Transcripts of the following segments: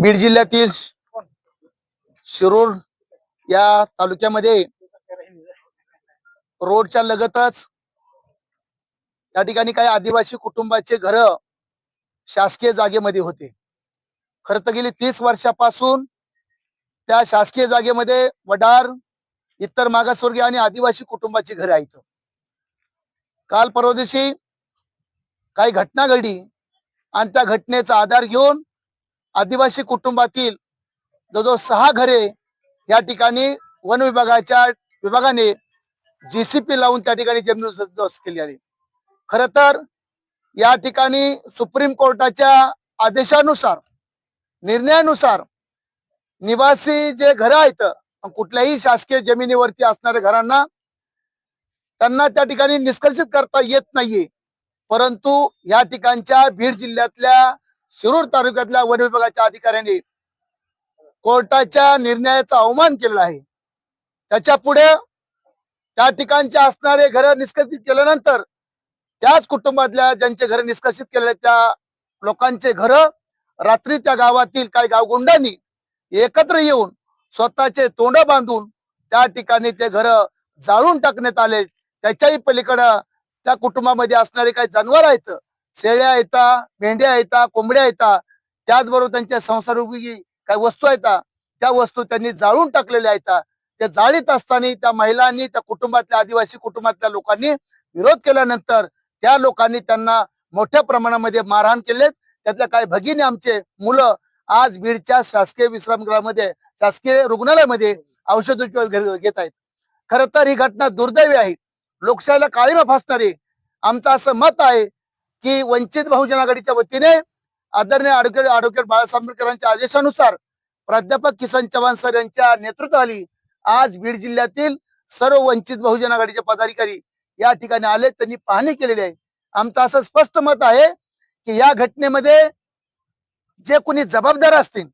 बीड जिल्ह्यातील शिरूर या तालुक्यामध्ये रोडच्या लगतच त्या ठिकाणी काही आदिवासी कुटुंबाचे घर शासकीय जागेमध्ये होते. खर तर गेली तीस वर्षापासून त्या शासकीय जागेमध्ये वडार इतर मागासवर्गीय आणि आदिवासी कुटुंबाची घरे आहेत. काल परवा दिवशी काही घटना घडली. आणि त्या घटनेचा आधार घेऊन आदिवासी कुटुंबातील जवळजवळ सहा घरे या ठिकाणी वन विभागाच्या विभागाने जेसीपी लावून त्या ठिकाणी जमीन केली आहे. खर तर या ठिकाणी सुप्रीम कोर्टाच्या आदेशानुसार निर्णयानुसार निवासी जे घर आहेत कुठल्याही शासकीय जमिनीवरती असणाऱ्या घरांना त्यांना त्या ठिकाणी निष्कर्षित करता येत नाहीये. परंतु या ठिकाणच्या बीड जिल्ह्यातल्या शिरूर तालुक्यातल्या वन विभागाच्या अधिकाऱ्यांनी कोर्टाच्या निर्णयाचा अवमान केलेला आहे. त्याच्या पुढे त्या ठिकाणचे असणारे घर निष्कर्षित केल्यानंतर त्याच कुटुंबातल्या ज्यांचे घर निष्कासित केलेले त्या लोकांचे घर रात्री त्या गावातील काही गावगुंडांनी एकत्र येऊन स्वतःचे तोंड बांधून त्या ठिकाणी ते घर जाळून टाकण्यात आले. त्याच्याही पलीकडं त्या कुटुंबामध्ये असणारे काही जनावर आहेत शेळ्या आहेत मेंढ्या आहेत कोंबड्या आहेत त्याचबरोबर त्यांच्या संसारोपयोगी काही वस्तू आहेत त्या वस्तू त्यांनी जाळून टाकलेल्या आहेत. त्या जाळीत असताना त्या महिलांनी त्या कुटुंबातल्या आदिवासी कुटुंबातल्या लोकांनी विरोध केल्यानंतर त्या लोकांनी त्यांना मोठ्या प्रमाणामध्ये मारहाण केले त्यातल्या काही भगिनी आमचे मुलं आज बीडच्या शासकीय विश्रामगृहामध्ये शासकीय रुग्णालयामध्ये औषध घेत आहेत. खर तर ही घटना दुर्दैवी आहे. लोकशाहीला काळीमा फासणारे आमचं असं मत आहे की वंचित बहुजन आघाडीच्या वतीने आदरणीय ॲडव्होकेट ॲडव्होकेट बाळासाहेब आंबेडकरांच्या आदेशानुसार प्राध्यापक किसन चव्हाण सर यांच्या नेतृत्वाखाली आज बीड जिल्ह्यातील सर्व वंचित बहुजन आघाडीचे पदाधिकारी या ठिकाणी आले. त्यांनी पाहणी केलेली आहे. आमचं असं स्पष्ट मत आहे की या घटनेमध्ये जे कोणी जबाबदार असतील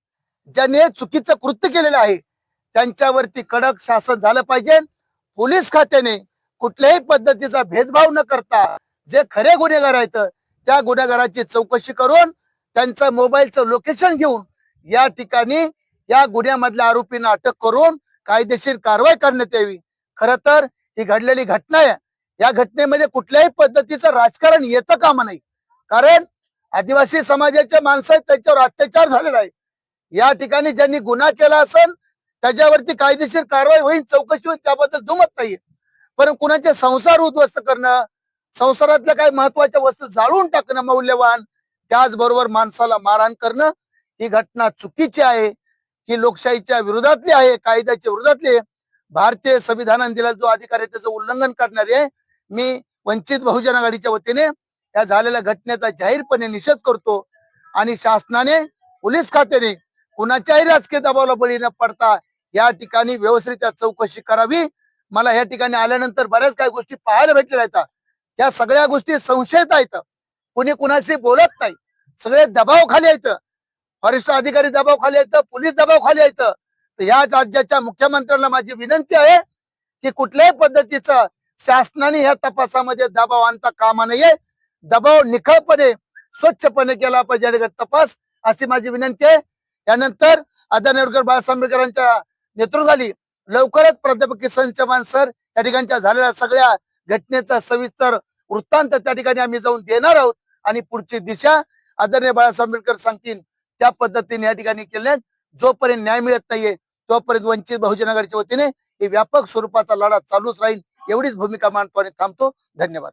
ज्यांनी चुकीचं कृत्य केलेलं आहे त्यांच्यावरती कडक शासन झालं पाहिजे. पोलीस खात्याने कुठल्याही पद्धतीचा भेदभाव न करता जे खरे गुन्हेगार आहेत त्या गुन्हेगाराची चौकशी करून त्यांचं मोबाईलचं लोकेशन घेऊन या ठिकाणी या गुन्ह्यामधल्या आरोपींना अटक करून कायदेशीर कारवाई करण्यात यावी. खर तर ही घडलेली घटना आहे. या घटनेमध्ये कुठल्याही पद्धतीचं राजकारण येतं कामा नाही कारण आदिवासी समाजाच्या माणसं आहेत अत्याचार झालेला आहे. या ठिकाणी ज्यांनी गुन्हा केला असेल त्याच्यावरती कायदेशीर कारवाई होईल चौकशी होईल त्याबद्दल दुमत नाहीये. पण कुणाचे संसार उद्ध्वस्त करणं संसारातल्या काही महत्त्वाच्या वस्तू जाळून टाकणं मौल्यवान त्याचबरोबर माणसाला मारहाण करणं ही घटना चुकीची आहे. ही लोकशाहीच्या विरोधातली आहे कायद्याच्या विरोधातली भारतीय संविधानाने दिला जो अधिकार आहे त्याचं उल्लंघन करणारे आहे. मी वंचित बहुजन आघाडीच्या वतीने या झालेल्या घटनेचा जाहीरपणे निषेध करतो आणि शासनाने पोलीस खात्याने कुणाच्याही राजकीय दबावाला बळी न पडता या ठिकाणी व्यवस्थित चौकशी करावी. मला या ठिकाणी आल्यानंतर बऱ्याच काही गोष्टी पाहायला भेटलेल्या आहेत. त्या सगळ्या गोष्टी संशयित आहेत. कुणी कुणाशी बोलत नाही. सगळे दबाव खाली आहेत. फॉरेस्ट अधिकारी दबाव खाली आहेत. पोलीस दबाव खाली आहेत. तर या राज्याच्या मुख्यमंत्र्यांना माझी विनंती आहे की कुठल्याही पद्धतीचं शासनाने या तपासामध्ये दबाव आणता कामा नये. दबाव निखळपणे स्वच्छपणे केला पाहिजे आणि तपास अशी माझी विनंती आहे. यानंतर आदरणीय बाळासाहेब आंबेडकरांच्या नेतृत्वाखाली लवकरच प्राध्यापक किसन चव्हाण सर या ठिकाणच्या झालेल्या सगळ्या घटनेचा सविस्तर वृत्तांत त्या ठिकाणी आम्ही जाऊन देणार आहोत. आणि पुढची दिशा आदरणीय बाळासाहेब आंबेडकर सांगतील त्या पद्धतीने या ठिकाणी केल्या जोपर्यंत न्याय मिळत नाहीये तोपर्यंत वंचित बहुजन आघाडीच्या वतीने हे व्यापक स्वरूपाचा लढा चालूच राहील. एवढीच भूमिका मानतो आणि थांबतो. धन्यवाद.